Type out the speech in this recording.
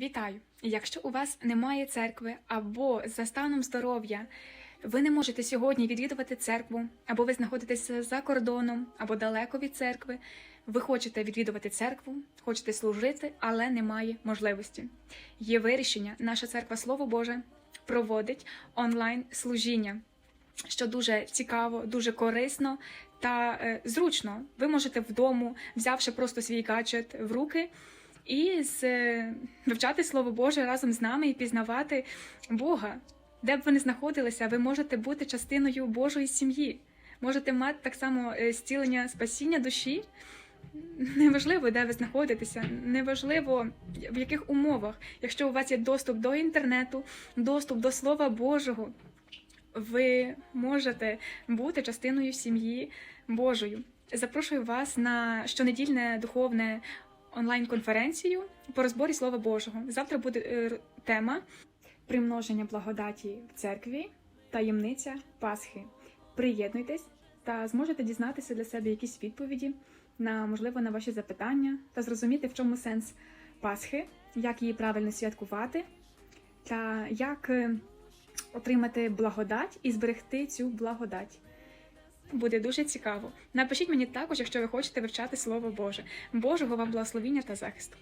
Вітаю! Якщо у вас немає церкви або за станом здоров'я ви не можете сьогодні відвідувати церкву, або ви знаходитеся за кордоном, або далеко від церкви, ви хочете відвідувати церкву, хочете служити, але немає можливості. Є вирішення. Наша церква Слово Боже проводить онлайн служіння, що дуже цікаво, дуже корисно та е, зручно. Ви можете вдому, взявши просто свій гаджет в руки. І з, е, вивчати Слово Боже разом з нами і пізнавати Бога. Де б ви не знаходилися, ви можете бути частиною Божої сім'ї. Можете мати так само е, зцілення спасіння душі. Неважливо, де ви знаходитеся, неважливо в яких умовах. Якщо у вас є доступ до інтернету, доступ до Слова Божого, ви можете бути частиною сім'ї Божою. Запрошую вас на щонедільне духовне онлайн-конференцію по розборі Слова Божого. Завтра буде е, тема примноження благодаті в церкві, таємниця Пасхи. Приєднуйтесь та зможете дізнатися для себе якісь відповіді на можливо на ваші запитання та зрозуміти, в чому сенс Пасхи, як її правильно святкувати, та як е, отримати благодать і зберегти цю благодать. Буде дуже цікаво. Напишіть мені також, якщо ви хочете вивчати Слово Боже. Божого вам благословіння та захисту.